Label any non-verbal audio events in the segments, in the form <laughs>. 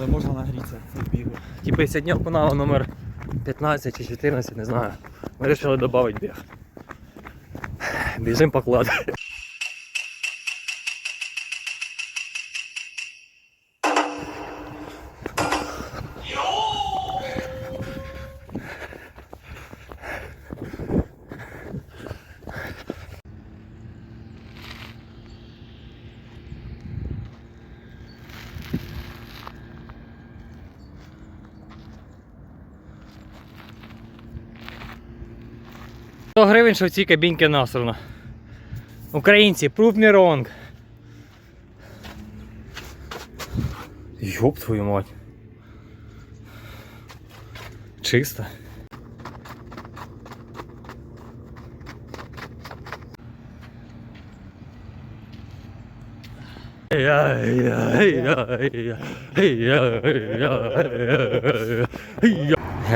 але можна нагрітися від бігу. Типи сьогодні опинало номер 15 чи 14, не знаю. Ми вирішили додати біг. Біжимо по. 100 гривень, що в цій кабінці насрано. Українці, prove me wrong. Йоп твою мать. Чисто.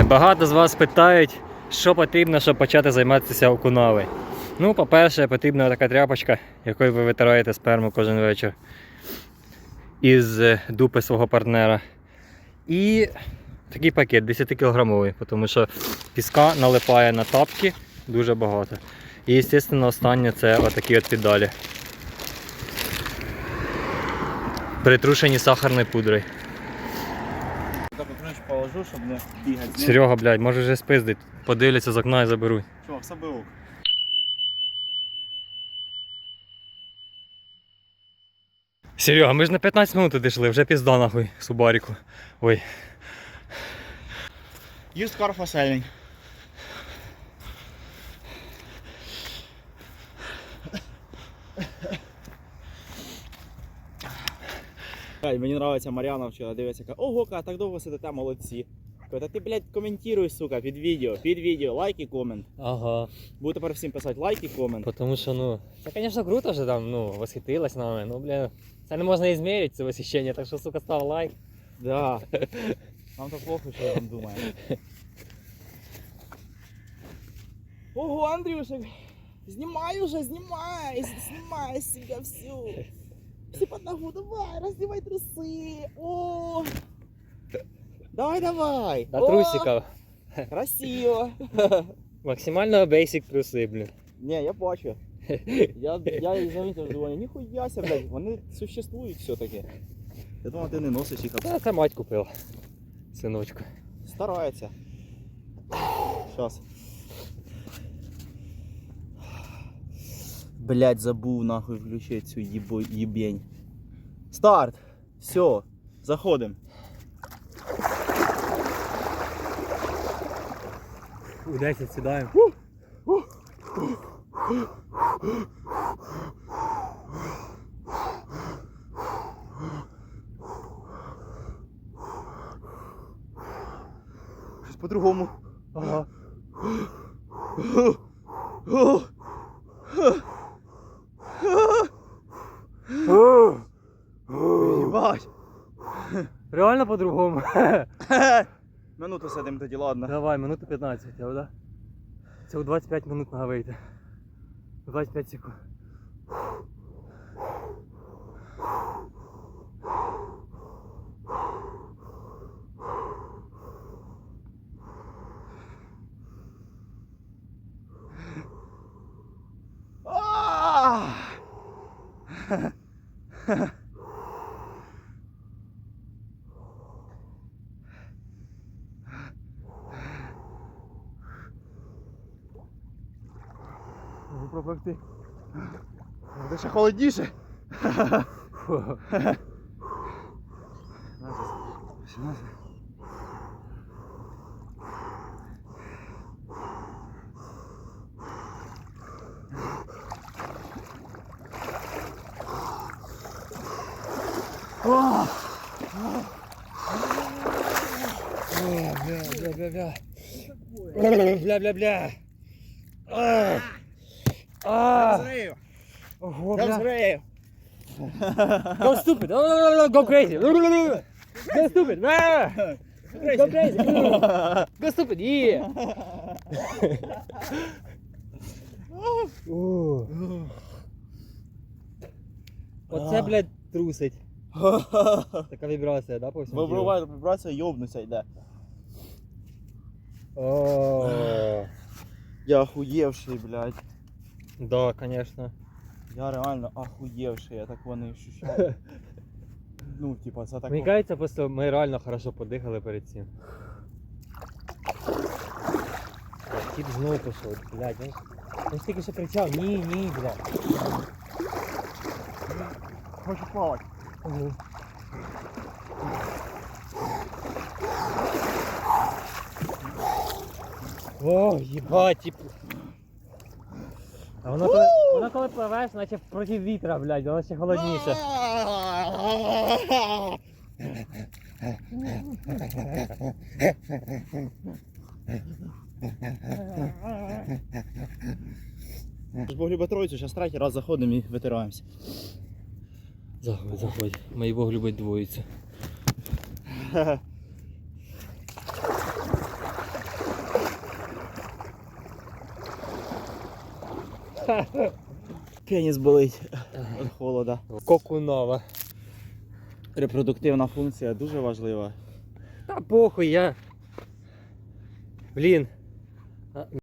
Багато з вас питають що потрібно, щоб почати займатися окунавою. Ну, по-перше, потрібна така тряпочка, якою ви витираєте сперму кожен вечір із е, дупи свого партнера. І такий пакет 10 кілограмовий, тому що піска налипає на тапки дуже багато. І, звісно, останнє це отакі от педалі. Притрушені сахарною пудрою. Так щоб не бігати. Серега, блядь, може вже спиздить. Подивляться з окна і заберуть. Чувак, все було. Серега, ми ж на 15 минут дійшли, вже пізда нахуй Субаріку. Ой. Used car for selling. Мені подобається Мар'яна вчора дивиться, каже, ого, ка, так довго сидите, молодці. Каже, Та ти, блядь, коментуй, сука, під відео, під відео, лайк і комент. Ага. Буду тепер всім писати лайк і комент. Потому що, ну, це, звісно, круто, що там, ну, восхитилась нами. Ну, блін, це не можна і зміряти, це восхищення, так що, сука, став лайк. Да. <laughs> Нам то плохо, що я там думаю. Ого, Андрюша, знімай уже, знімай, знімай себя всю. Всі под ногу, давай, роздівай труси. О! Давай, давай. До О, трусиків. Красиво. Максимально basic труси, блін. Не, я бачу. Я, я заметив, думаю, ніхуя ся, блядь, вони существують все-таки. Я думав, ти не носиш їх, а Це, це мать купила. Синочку. Старается. Сейчас. Блять, забув нахуй включити цю їбо, їбень. Старт! Все, заходим. У 10 сідаємо. Щось по-другому. Ага. Ебать. Реально по-другому. <laughs> Минуту сидим тоді, ладно. Давай, минуту 15, да? Це у 25 минут треба вийти. 25 секунд. побекти. Буде ще холодніше. О! Бля-бля-бля. Бля-бля-бля. А! А! Ого, Я бля. взрив! Go stupid. Go crazy. Go stupid. Go crazy. Go stupid. Yeah. О. Оце, блядь, трусить. Така вібрація, да, по всьому? тілу? Вибриває вібрація, йобнуся йде. О, Я охуєвший, блядь. Да, конечно. Я реально охуєвший, я так вони ощущаю. <laughs> Ну, типа, це так. Мені кажеться, просто ми реально хорошо подихали перед цим. Тіп знову пішов, блядь. Він, він ж тільки що кричав, ні, ні, блядь. Хочу плавати. О, їбать, тип. А воно коли, воно коли пливеш, наче проти вітра, блядь, воно ще холодніше. Ж Бог любить троїцю, зараз третій раз заходимо і витираємося. Заходь, заходь. Мій Бог любить двоїцю. <laughs> Пеніс болить від холода. Кокунова. Репродуктивна функція дуже важлива. Та похуй я. Блін.